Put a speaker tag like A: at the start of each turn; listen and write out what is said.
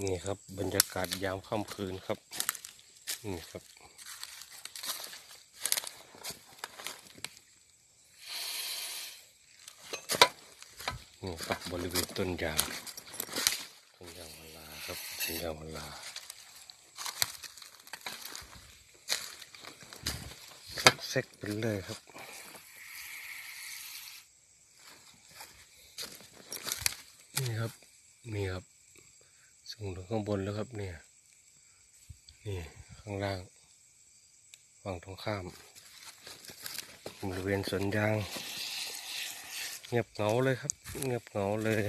A: นี่ครับ บรรยากาศยามค่ำคืนครับ นี่ครับ นี่ครับบริเวณต้นยาง ต้นยางพาราครับ ต้นยางพาราเซ็กไปเลยครับนี่ครับ นี่ครับ สูงถึงข้างบนแล้วครับเนี่ย นี่ข้างล่างฝั่งตรงข้ามบริเวณสวนยาง เงียบเหงาเลยครับ เงียบเหงาเลย